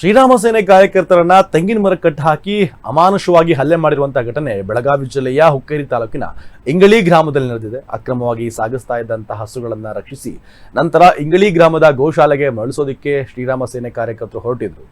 ಶ್ರೀರಾಮ ಸೇನೆ ಕಾರ್ಯಕರ್ತರನ್ನ ತೆಂಗಿನ ಮರ ಕಟ್ಟು ಹಾಕಿ ಅಮಾನುಷವಾಗಿ ಹಲ್ಲೆ ಮಾಡಿರುವಂತಹ ಘಟನೆ ಬೆಳಗಾವಿ ಜಿಲ್ಲೆಯ ಹುಕ್ಕೇರಿ ತಾಲೂಕಿನ ಇಂಗಳಿ ಗ್ರಾಮದಲ್ಲಿ ನಡೆದಿದೆ. ಅಕ್ರಮವಾಗಿ ಸಾಗಿಸ್ತಾ ಇದ್ದಂತಹ ಹಸುಗಳನ್ನ ರಕ್ಷಿಸಿ ನಂತರ ಇಂಗಳಿ ಗ್ರಾಮದ ಗೋಶಾಲೆಗೆ ಮರಳಿಸೋದಿಕ್ಕೆ ಶ್ರೀರಾಮ ಸೇನೆ ಕಾರ್ಯಕರ್ತರು ಹೊರಟಿದ್ರು.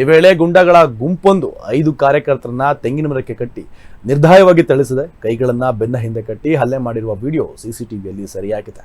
ಈ ವೇಳೆ ಗುಂಡಗಳ ಗುಂಪೊಂದು ಐದು ಕಾರ್ಯಕರ್ತರನ್ನ ತೆಂಗಿನ ಮರಕ್ಕೆ ಕಟ್ಟಿ ನಿರ್ದಾಯವಾಗಿ ತಳಿಸಿದೆ ಕೈಗಳನ್ನ ಬೆನ್ನ ಹಿಂದೆ ಕಟ್ಟಿ ಹಲ್ಲೆ ಮಾಡಿರುವ ವಿಡಿಯೋ ಸಿಸಿಟಿವಿಯಲ್ಲಿ ಸೆರೆಯಾಗಿದೆ.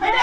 ไม่ได้